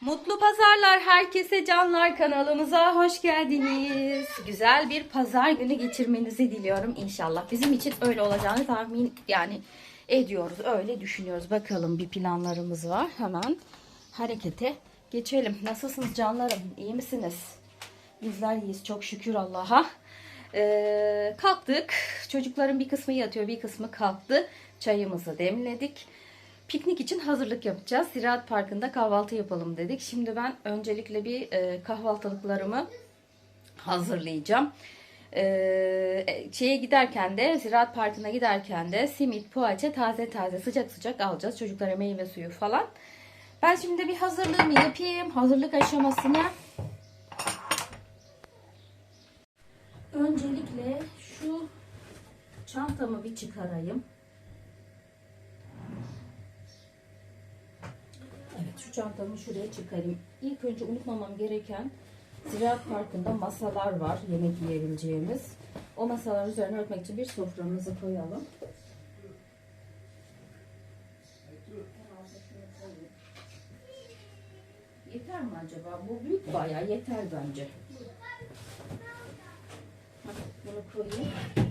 Mutlu pazarlar herkese canlar kanalımıza hoş geldiniz. Güzel bir pazar günü geçirmenizi diliyorum inşallah. Bizim için öyle olacağını tahmin yani ediyoruz. Öyle düşünüyoruz. Bakalım bir planlarımız var. Hemen harekete geçelim. Nasılsınız canlarım? İyi misiniz? Bizler iyiyiz çok şükür Allah'a. Ee, kalktık. Çocukların bir kısmı yatıyor, bir kısmı kalktı. Çayımızı demledik. Piknik için hazırlık yapacağız. Ziraat Parkı'nda kahvaltı yapalım dedik. Şimdi ben öncelikle bir e, kahvaltılıklarımı hazırlayacağım. Ee, şeye giderken de Ziraat Parkı'na giderken de simit, poğaça taze taze sıcak sıcak alacağız. Çocuklara meyve suyu falan. Ben şimdi bir hazırlığımı yapayım. Hazırlık aşamasına Öncelikle şu çantamı bir çıkarayım. Şu çantamı şuraya çıkarayım. İlk önce unutmamam gereken Ziraat Parkı'nda masalar var yemek yiyebileceğimiz. O masalar üzerine örtmek için bir soframızı koyalım. Yeter mi acaba? Bu büyük bayağı yeter bence. Bunu koyayım.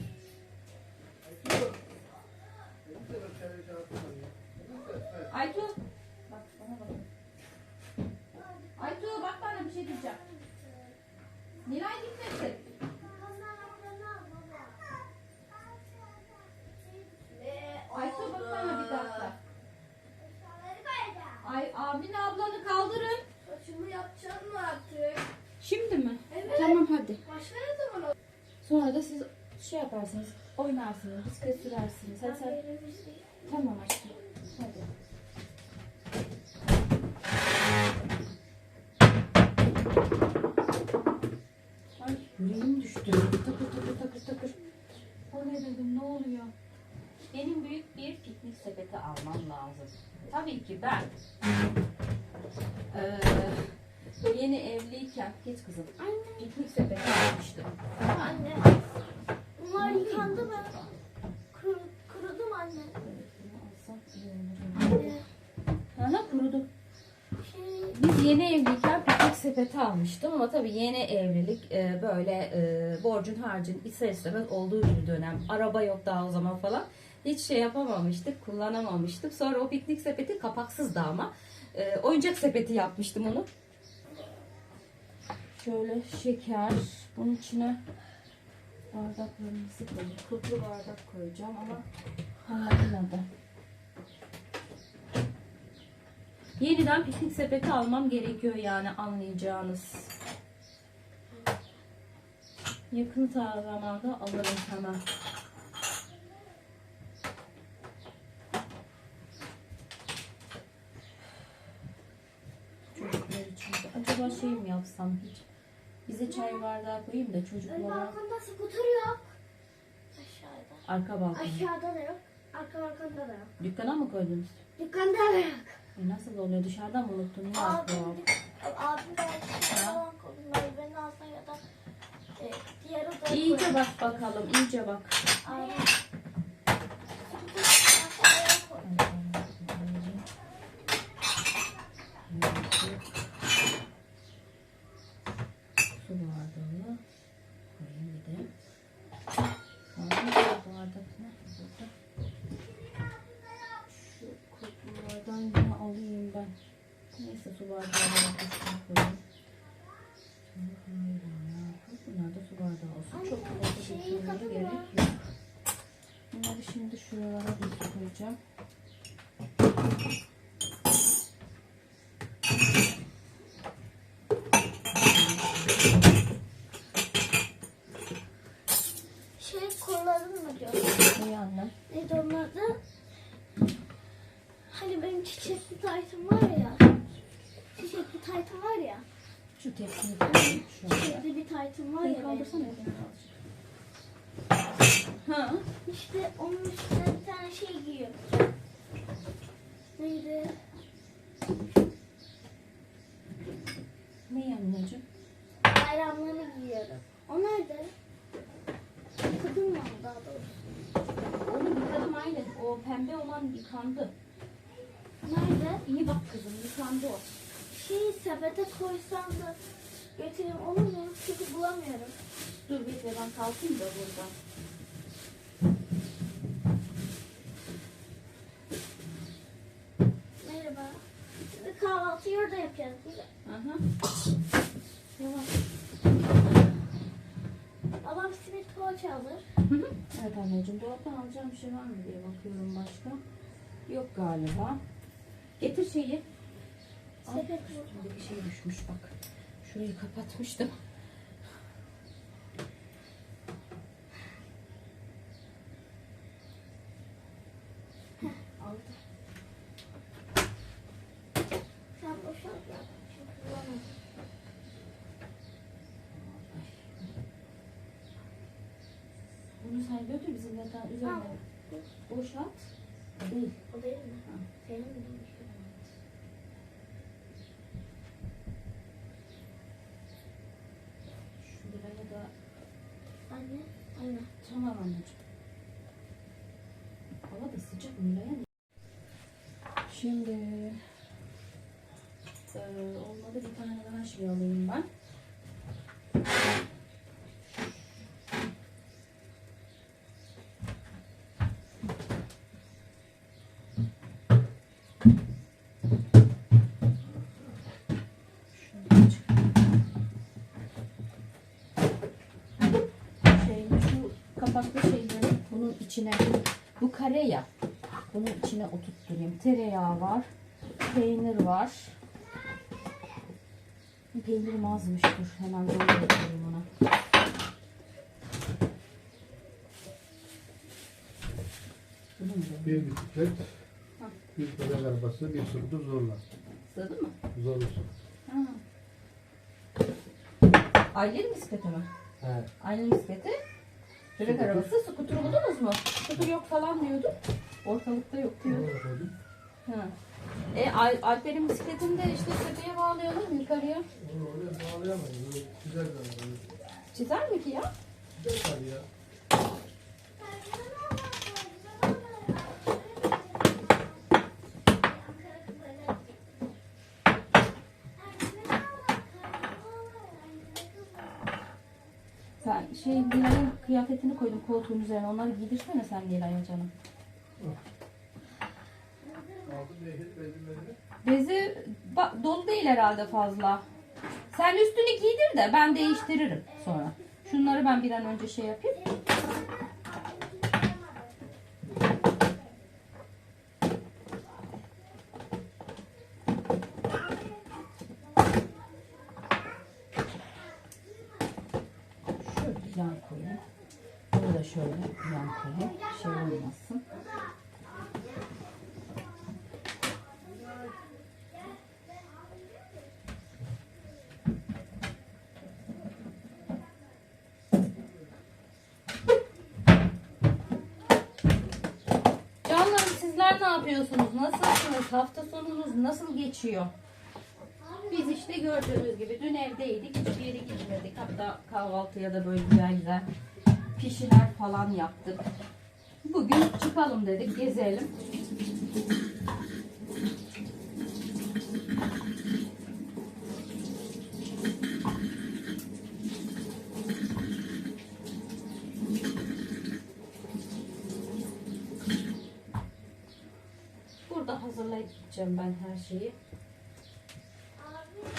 Sonra da siz şey yaparsınız. Oynarsınız, bisiklet sürersiniz. Hadi sen. Tamam aşkım. Hadi. Yüreğim düştü. Takır takır takır takır. O ne dedim ne oluyor? Benim büyük bir piknik sepeti almam lazım. Tabii ki ben eee, yeni evliyken geç kızım piknik sepeti almıştım. Anne. Bunlar yıkandı mı? Kuru, kurudu mu anne? Alsam iyi olur. Anne. Aha kurudu. Şey, Biz yeni evliyken piknik sepeti almıştım ama tabii yeni evlilik e, böyle e, borcun harcın ister istemez olduğu bir dönem. Araba yok daha o zaman falan. Hiç şey yapamamıştık, kullanamamıştık. Sonra o piknik sepeti kapaksızdı ama. E, oyuncak sepeti yapmıştım onu. Şöyle şeker, bunun içine bardaklarımızı koyayım. Kutlu bardak koyacağım ama makinede. Yeniden piknik sepeti almam gerekiyor yani anlayacağınız. Yakın zamanda alırım hemen. Çocuklar için de. Acaba şey mi yapsam hiç? Bize çay bardağı koyayım da çocuklara balkonda skuter yok. Aşağıda. arka balkona. Aşağıda da yok. Arka balkonda da yok. Dükkana mı koydunuz? Dükkanda da yok. E nasıl oluyor? Dışarıdan mı unuttun? Ne? Abim, abim belki falan koydular. Beni alsa ya da e, diğer odaya İyice bak bakalım, iyice bak. Abim. Skuter aşağıya koy. Su bardağı koyayım bir de. Sonra bu bardak ne? Burada. Şu kutulardan yine alayım ben. Neyse su bardağı olarak üstüne koyayım. Sonra koyuyorum ya. Bunlar da su bardağı olsun. Çok fazla dökülmeleri gerek yok. Bunları şimdi şuralara bir koyacağım. Şey kullanır mı diyor. İyi annem. Neydi onun adı? Hani benim çiçekli taytım var ya. Çiçekli taytım var ya. Şu tepsiyi koyayım şöyle. Çiçekli bir taytım var ya. kaldırsana elini azıcık. Ha. İşte onun üstüne tane şey giyiyorum. Neydi? Ne anneciğim? Bayramlarını giyiyorum. O nerede? Kadın mı daha doğrusu? Onu yıkadım aynen. O pembe olan yıkandı. Nerede? İyi bak kızım yıkandı o. şey sepete koysam da götüreyim olur mu? Çünkü bulamıyorum. Dur bekle ben kalkayım da buradan. Merhaba. Şimdi kahvaltıyı orada yapacağız değil mi? Aha. Tamam. Babam simit poğaça alır. Evet anneciğim dolaptan alacağım bir şey var mı diye bakıyorum başka. Yok galiba. Getir şeyi. Sepet. Üstünde bir şey düşmüş bak. Şurayı kapatmıştım. Aldı. Sen boşalt ya. Çünkü bulamadım. Bunu sen yatağın üzerine. Boşalt. Değil. O değil mi? Ha. Senin mi? Şu liraya da Anne. Anne. tamam anneciğim. Hava da sıcak Nilay anne. Şimdi eee, olmadı bir tane daha şey alayım ben. Kapaklı şeyleri bunun içine bu kare ya bunun içine oturtturayım. Tereyağı var. Peynir var. Peynirim azmış dur. Hemen yapayım ona. Bir bisiklet, bir bebek arabası, bir sürü zorla. Sığdı mı? Zorlusun. Ha. Ailenin bisikleti mi? He. Ailenin bisikleti. Bebek Skuter. arabası. Skuter buldunuz mu? Skuter yok falan diyordun. Ortalıkta yok koydum. Ha. E, Al- Alper'in bisikletini de işte tepeye bağlayalım yukarıya. Oraya bağlayamayız. Güzel bir araba. Çizer mi ki ya? Güzel ya. Sen şey Nilay'ın kıyafetini koydum koltuğun üzerine. Onları giydirsene sen Nilay'a canım. Bezi dolu değil herhalde fazla. Sen üstünü giydir de ben değiştiririm sonra. Şunları ben bir an önce şey yapayım. Şöyle yan koyayım. Bunu da şöyle yan koyayım. Şey olmasın. Canlarım sizler ne yapıyorsunuz? Nasılsınız? Hafta sonunuz nasıl geçiyor? Biz işte gördüğünüz gibi dün evdeydik. Hiçbir yere gitmedik. Hatta kahvaltıya da böyle güzel güzel pişiler falan yaptık. Bugün çıkalım dedik, gezelim. Burada hazırlayıp ben her şeyi.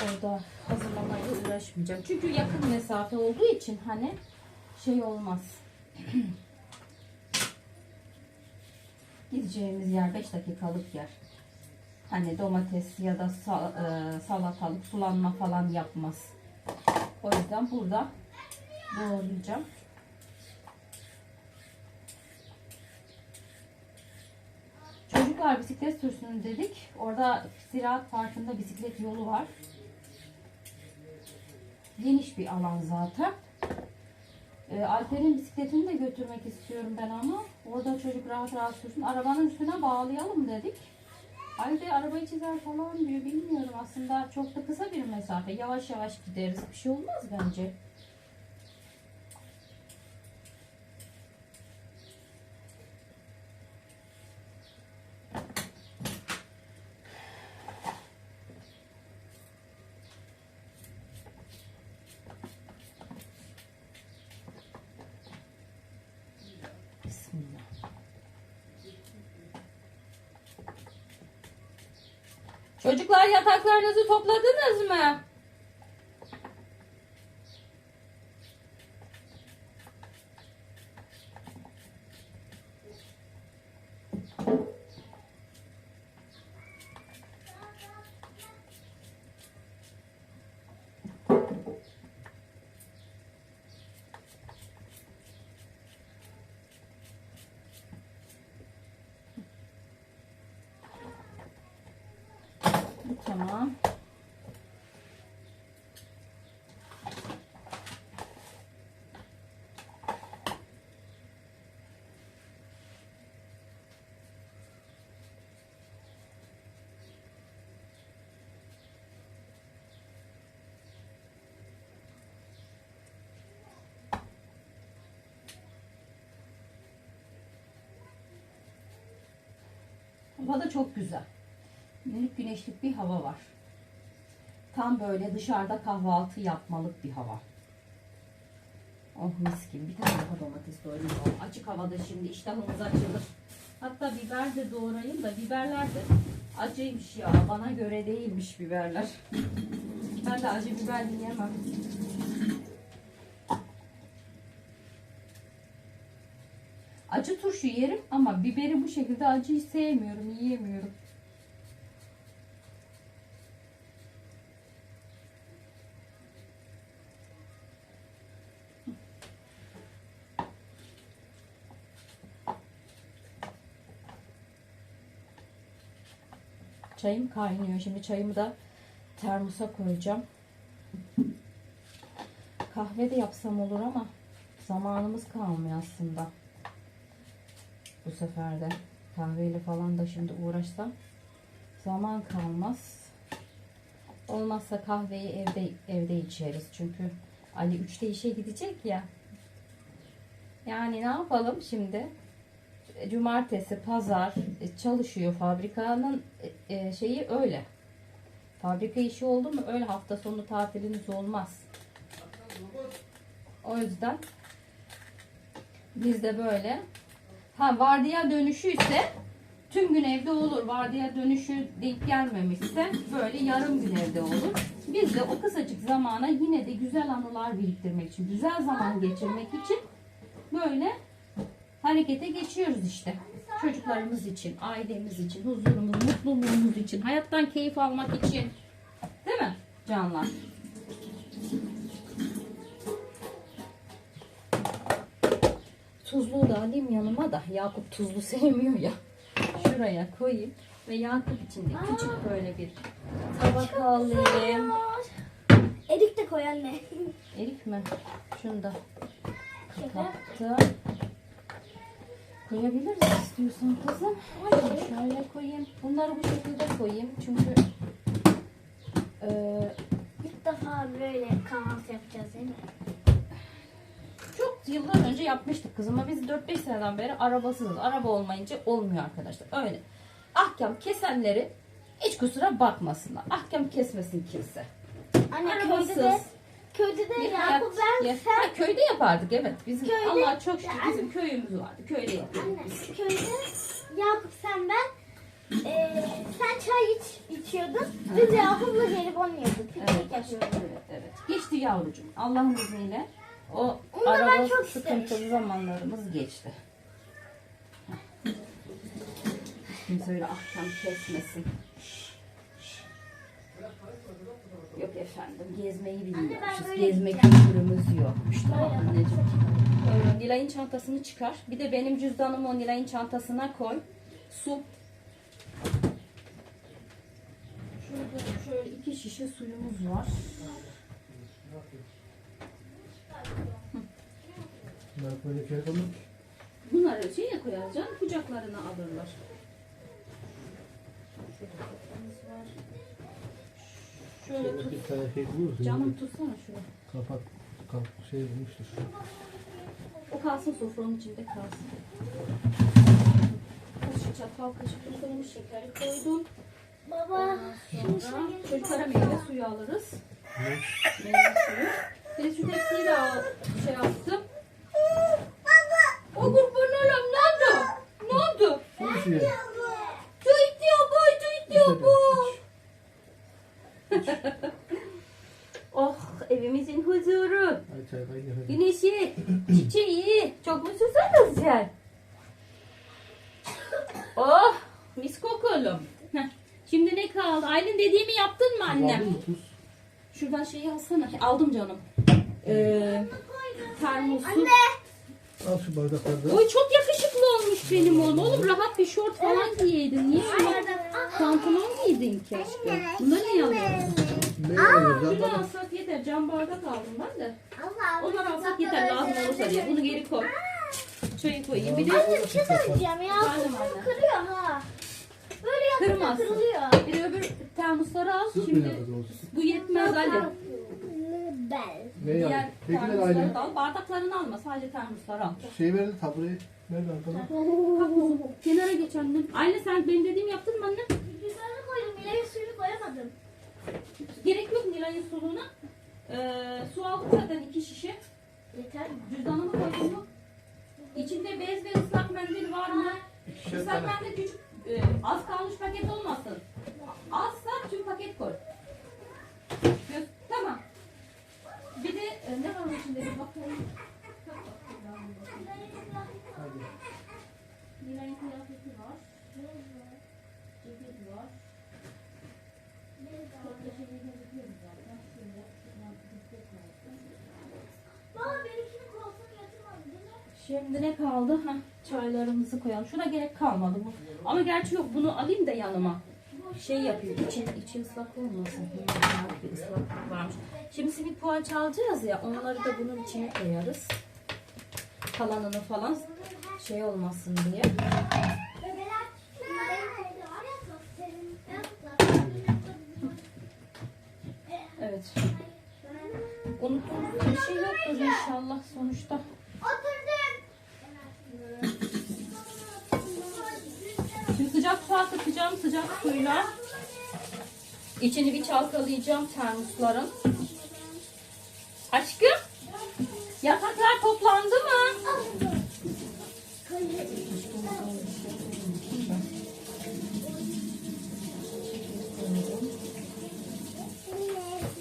Orada hazırlamayla uğraşmayacağım. Çünkü yakın mesafe olduğu için hani şey olmaz. Gideceğimiz yer 5 dakikalık yer. Hani domates ya da e, salatalık sulanma falan yapmaz. O yüzden burada doğrayacağım. Çocuklar bisiklet sürsün dedik. Orada Ziraat Parkı'nda bisiklet yolu var. Geniş bir alan zaten. E, Alper'in bisikletini de götürmek istiyorum ben ama. Orada çocuk rahat rahat sürsün. Arabanın üstüne bağlayalım dedik. Alper arabayı çizer falan diyor. Bilmiyorum aslında çok da kısa bir mesafe. Yavaş yavaş gideriz. Bir şey olmaz bence. Çocuklar yataklarınızı topladınız mı? Tamam. Hava da çok güzel. Günlük güneşlik bir hava var. Tam böyle dışarıda kahvaltı yapmalık bir hava. Oh mis. Bir tane daha domates doğrayayım. Oh, açık havada şimdi iştahımız açılır. Hatta biber de doğrayayım da biberler de acıymış ya. Bana göre değilmiş biberler. Ben de acı biber yiyemem. Acı turşu yerim ama biberi bu şekilde acıyı sevmiyorum, yiyemiyorum. Çayım kaynıyor. Şimdi çayımı da termosa koyacağım. Kahve de yapsam olur ama zamanımız kalmıyor aslında. Bu sefer de kahveyle falan da şimdi uğraşsam zaman kalmaz. Olmazsa kahveyi evde evde içeriz. Çünkü Ali 3'te işe gidecek ya. Yani ne yapalım şimdi? Cumartesi, pazar e, çalışıyor. Fabrikanın e, e, şeyi öyle. Fabrika işi oldu mu öyle hafta sonu tatiliniz olmaz. O yüzden biz de böyle ha vardiya dönüşü ise tüm gün evde olur. Vardiya dönüşü denk gelmemişse böyle yarım gün evde olur. Biz de o kısacık zamana yine de güzel anılar biriktirmek için, güzel zaman geçirmek için böyle harekete geçiyoruz işte. Çocuklarımız için, ailemiz için, huzurumuz, mutluluğumuz için, hayattan keyif almak için. Değil mi canlar? Tuzluğu da alayım yanıma da. Yakup tuzlu sevmiyor ya. Şuraya koyayım. Ve Yakup için de küçük böyle bir tabak alayım. Erik de koy anne. Elif mi? Şunu da kattım. Koyabiliriz istiyorsan kızım. Şöyle koyayım. Bunları bu şekilde koyayım. Çünkü eee İlk defa böyle kahvaltı yapacağız değil mi? Yıllar önce yapmıştık kızıma. Biz 4-5 seneden beri arabasızız. Araba olmayınca olmuyor arkadaşlar. Öyle. Ahkam kesenleri hiç kusura bakmasınlar. Ahkam kesmesin kimse. Anne Arabasız. köyde de köyde de Yakup ben ya- sen Ha, köyde yapardık evet. Bizim Köyde- Allah çok şükür bizim köyümüz vardı. Köyde yapıyorduk Anne biz. köyde Yakup sen ben eee, sen çay iç, içiyordun. Biz Yakup'la gelip oynuyorduk. Piknik Evet, evet, evet. Geçti yavrucuğum. Allah'ın izniyle o Onu da ben araba çok sıkıntılı zamanlarımız geçti. Kimse öyle ahkam kesmesin. Yok efendim gezmeyi bilmiyormuşuz. Gezme kültürümüz yokmuş. Tamam anneciğim. Öyle Nilay'ın çantasını çıkar. Bir de benim cüzdanımı o Nilay'ın çantasına koy. Su. Şurada şöyle iki şişe suyumuz var. Bunlar böyle şey yapalım. Bunları şeye koyarız canım kucaklarına alırlar. Şurada kapağımız var. Şöyle tut. bir tane şey bulursun. Canım tutsana şunu. Kapak, kap, şey bulmuştur. O kalsın sofranın içinde kalsın. Kaşık çatal kaşık koymuş şekeri koydum. Baba şimdi Sonra çocuklara meyve suyu alırız. Ne? Meyve suyu. Bir de şu tepsiyi de al, şey yaptım. O kurban ne oldu? Ne oldu? Su içiyor. Su içiyor bu, su içiyor bu. Oh evimizin huzuru. Ay çay kay gel. Güneşi, çiçeği. Çok mutsuzsunuz sen. Oh mis kokulum. Heh, Şimdi ne kaldı? Aylin dediğimi yaptın mı annem? Aldın mı tuz? Şuradan şeyi alsana. Aldım canım. Ee, termosu. Al şu bardakları da. Oy çok yakışıklı olmuş benim oğlum. Oğlum rahat bir şort falan giyeydin. Niye öyle pantolon giydin keşke? Bunları niye alıyorsun? Ne alacağız? Bana alsak yeter. Cam bardak aldım ben de. Onları alsak yeter lazım olursa diye. Bunu geri koy. Çayı koyayım. Bir de Anne bir şey söyleyeceğim ya. Efendim Bu anne. kırıyor ha. Böyle yapınca kırılıyor. bir de öbür termosları al. Şimdi yapacağız? bu yetmez Ali. Ne Diğer yani? Peki termosları aile. da al. Bardaklarını alma. Sadece termosları al. Şey verdi taburayı. Nerede arkada? Kenara geç annem. Aynı sen benim dediğimi yaptın mı anne? Güzel koydum. İleri suyunu koyamadım. Gerek yok Nilay'ın suluğuna. Ee, su aldık zaten iki şişe. Yeter mi? Cüzdanımı koydum mu? İçinde bez ve ıslak mendil var mı? İkişer Islak tane. mendil küçük, e, az kalmış paket olmasın. Azsa tüm paket koy. Göz, tamam. Bir de e, ne var içinde bir bakayım. Hadi. Nilay'ın kıyafeti var. Ceketi var. Çok da şey zaten. Şöyle, şuradan ceket var. Baba benimkini koltuğuna yatırmadın değil mi? Şimdi ne kaldı? Heh, çaylarımızı koyalım. Şuna gerek kalmadı bu. Ama gerçi yok bunu alayım da yanıma. Şey yapayım. İçi, içi ıslak olmasın. Bir ıslak varmış. Şimdi simit poğaça alacağız ya. Onları da bunun içine koyarız. Kalanını falan şey olmasın diye. Evet. Unuttuğumuz bir şey yoktur inşallah sonuçta. Şimdi sıcak su akıtacağım sıcak suyla. İçini bir çalkalayacağım termosların. Toplandı mı?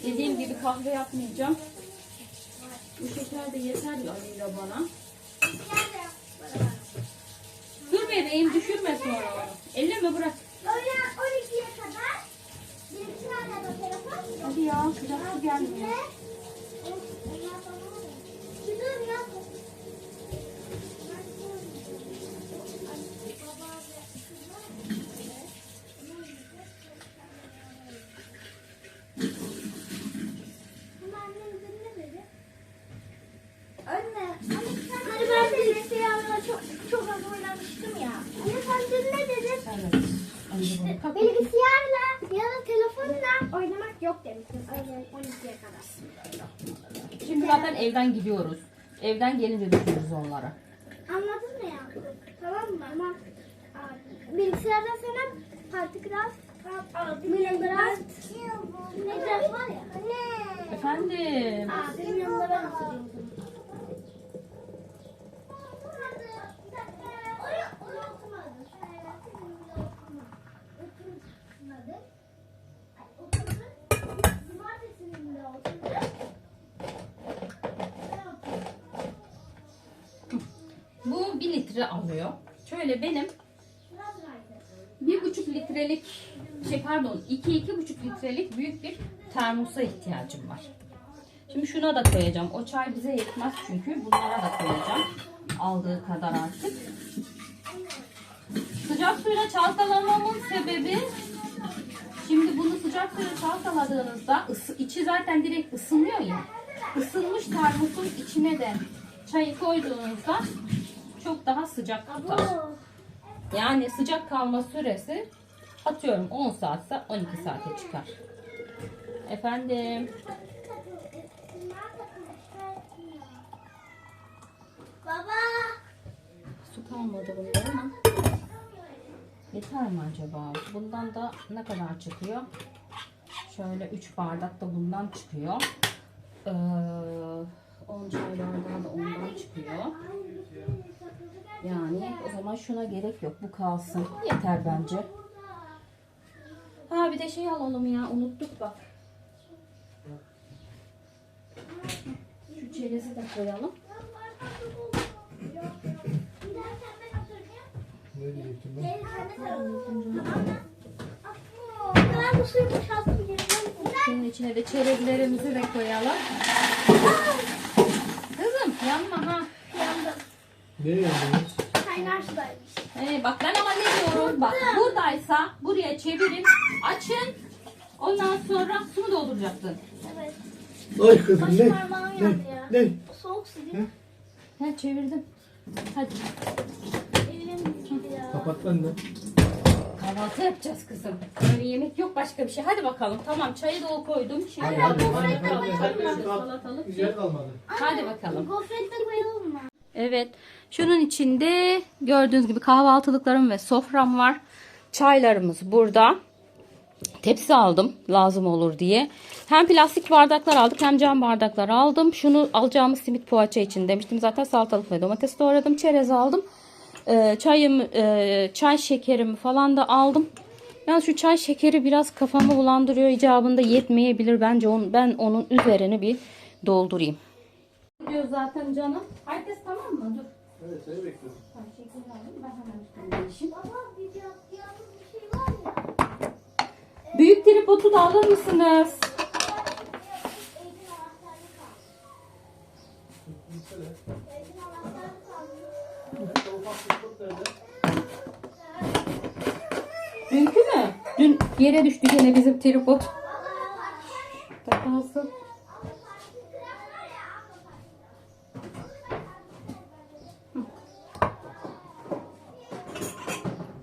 Dediğim gibi kahve yapmayacağım. Bu şeker de yeter ya bana. Dur bebeğim düşürme sonra onu. Elleme bırak. Öğlen 12'ye kadar bir tane de telefon. Hadi ya sıcak su gelmiyor. Kızım ya. Anne, hani ben de bilgisayarla çok çok az oynamıştım ya. Anne sen dün ne dedin? Evet. Önce bunu kapat. Bilgisayarla ya da telefonla oynamak yok demiştin. Öğlen 12'ye kadar. Şimdi zaten evden gidiyoruz. Evden gelince düşürürüz onlara. Anladın mı ya? Tamam mı? Ama Aa, bilgisayarda sana Particraft, Minecraft, Minecraft var ya. Efendim. Aa, benim yanımda ben hatırlıyorum. Oraya, oraya oturmadım. Şöyle oturmadım. Oturmadım. Ay, oturdum. Cumartesi günü de oturdum. Ben oturdum. Bu bir litre alıyor. Şöyle benim bir buçuk litrelik şey pardon iki iki buçuk litrelik büyük bir termosa ihtiyacım var. Şimdi şuna da koyacağım. O çay bize yetmez çünkü. Bunlara da koyacağım. Aldığı kadar artık. Sıcak suyla çalkalamamın sebebi şimdi bunu sıcak suyla çalkaladığınızda ısı, içi zaten direkt ısınıyor ya. Isınmış termosun içine de çayı koyduğunuzda çok daha sıcak tutar. Yani sıcak kalma süresi atıyorum 10 saatse 12 saate çıkar. Efendim. Baba. Su kalmadı bunda ama. Yeter mi acaba? Bundan da ne kadar çıkıyor? Şöyle 3 bardak da bundan çıkıyor. Ee, 10 çay bardağı da ondan çıkıyor. Yani o zaman şuna gerek yok. Bu kalsın. Yeter bence. Ha bir de şey alalım ya. Unuttuk bak. cevizi de koyalım. Ne içine de çerezlerimizi de koyalım. Yanma ha. Yandım. Nereye yandınız? Kaynar sudaymış. Ee, bak ben ama ne diyorum bak buradaysa buraya çevirin açın ondan sonra suyu dolduracaksın. Evet. Ay kızım Baş ne? parmağım Ne? yandı ya. Ne? Soğuk su değil mi? He çevirdim. Hadi Elim gitti ya. Kapat lan de. Kahvaltı yapacağız kızım. Böyle yemek yok başka bir şey. Hadi bakalım tamam çayı da o koydum. Şimdi Hadi, hadi, hadi, hadi, hadi, salatalık. Güzel kalmadı. Hadi bakalım. Gofret de koyalım mı? Evet. Şunun içinde gördüğünüz gibi kahvaltılıklarım ve sofram var. Çaylarımız burada. Tepsi aldım lazım olur diye. Hem plastik bardaklar aldık hem cam bardaklar aldım. Şunu alacağımız simit poğaça için demiştim. Zaten salatalık ve domates doğradım. Çerez aldım. Ee, çayım, e, çay şekerimi falan da aldım. Yalnız şu çay şekeri biraz kafamı bulandırıyor icabında yetmeyebilir. Bence on, ben onun üzerine bir doldurayım. Diyor zaten canım. Herkes tamam mı? Dur. Evet seni bekliyorum. Çay şekerini alayım. Ben hemen üstüne. Baba bir yapacağımız bir şey var ya. Büyük tripodu da alır mısınız? Evin Dünkü mü? Dün yere düştü gene bizim tripod. Takılsın.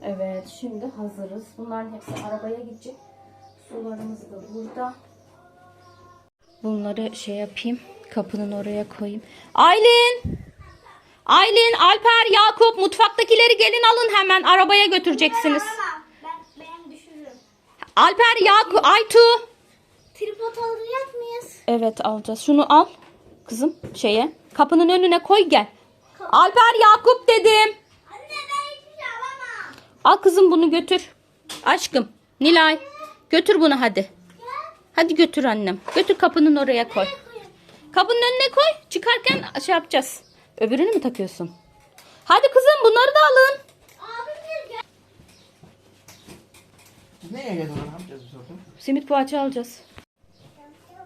Evet şimdi hazırız. Bunların hepsi arabaya gidecek. Sularımız da burada. Bunları şey yapayım. Kapının oraya koyayım. Aylin! Aylin, Alper, Yakup mutfaktakileri gelin alın hemen arabaya götüreceksiniz. Ben, ben düşürürüm. Alper, Yakup, Aytu. Tripod alacak mıyız? Evet alacağız. Şunu al kızım şeye. Kapının önüne koy gel. Alper, Yakup dedim. Anne ben hiçbir şey alamam. Al kızım bunu götür. Aşkım, Nilay götür bunu hadi. Hadi götür annem. Götür kapının oraya koy. Kapının önüne koy. Çıkarken şey yapacağız. Öbürünü mü takıyorsun? Hadi kızım bunları da alın. Neye geldi? Ne yapacağız bu sefer? Simit poğaça alacağız.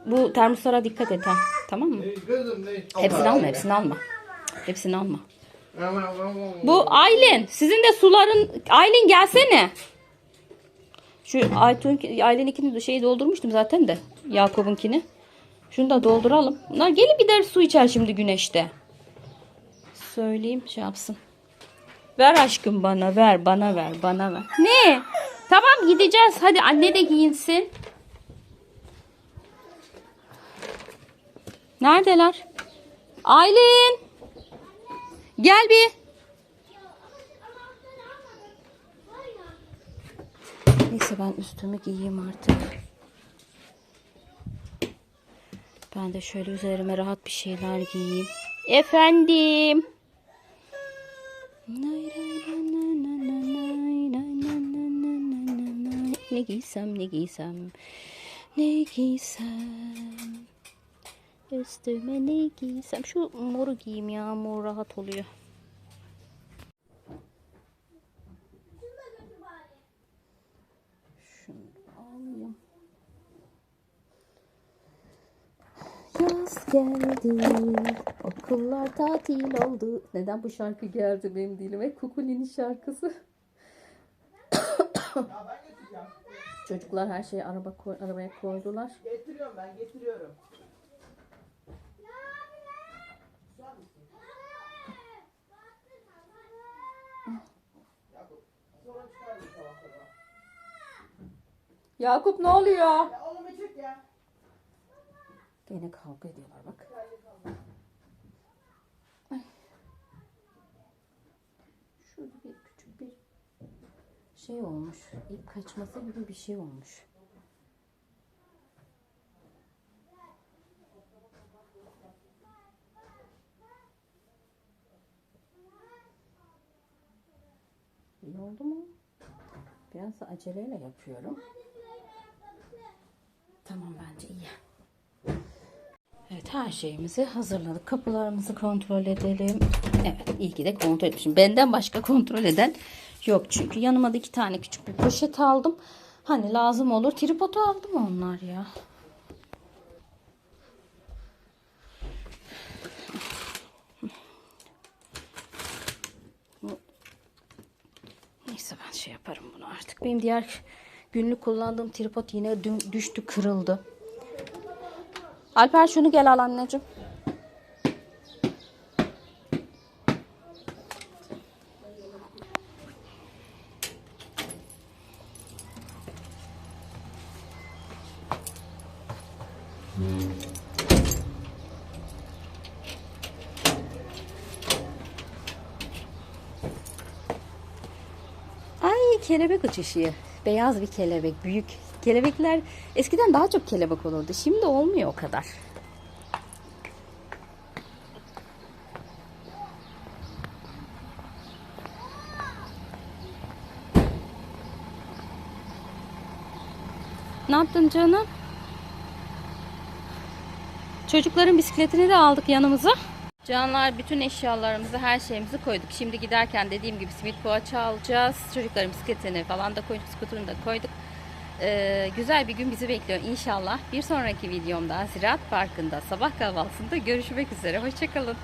Bu termoslara dikkat et ha. Tamam mı? Ne kızım ne? Hepsini alma, hepsini alma. Hepsini alma. Bu Aylin. Sizin de suların... Aylin gelsene. Şu Aytun, Aylin'inkini de şeyi doldurmuştum zaten de. Yakup'unkini. Şunu da dolduralım. Bunlar gelip gider su içer şimdi güneşte. Söyleyeyim şey yapsın. Ver aşkım bana ver bana ver bana ver. Ne? Tamam gideceğiz. Hadi anne de giyinsin. Neredeler? Aylin. Gel bir. Neyse ben üstümü giyeyim artık. Ben de şöyle üzerime rahat bir şeyler giyeyim. Efendim. Ne giysem ne giysem. Ne giysem. Üstüme ne giysem. Şu moru giyeyim ya mor rahat oluyor. Şunu alayım. Yaz geldi, okullar tatil oldu. Neden bu şarkı geldi benim dilime? Kukuli'nin şarkısı. Çocuklar her şeyi araba koy, arabaya koydular. Getiriyorum ben getiriyorum. Yakup ne oluyor? Ya oğlum çık ya. Gene kavga ediyorlar bak. Şurada bir küçük bir şey olmuş. İp kaçması gibi bir şey olmuş. İyi oldu mu? Biraz aceleyle yapıyorum. Tamam bence iyi. Evet her şeyimizi hazırladık. Kapılarımızı kontrol edelim. Evet iyi ki de kontrol etmişim. Benden başka kontrol eden yok çünkü. Yanıma da iki tane küçük bir poşet aldım. Hani lazım olur. Tripodu aldım onlar ya. Neyse ben şey yaparım bunu artık. Benim diğer günlük kullandığım tripod yine düştü kırıldı. Alper şunu gel al anneciğim. Ay kelebek uçuşuyor. Beyaz bir kelebek, büyük. Kelebekler eskiden daha çok kelebek olurdu. Şimdi olmuyor o kadar. Ne yaptın canım? Çocukların bisikletini de aldık yanımıza. Canlar bütün eşyalarımızı, her şeyimizi koyduk. Şimdi giderken dediğim gibi simit poğaça alacağız. Çocukların bisikletini falan da koyduk, skuterını da koyduk. Ee, güzel bir gün bizi bekliyor inşallah. Bir sonraki videomda Ziraat Parkı'nda sabah kahvaltısında görüşmek üzere. Hoşçakalın.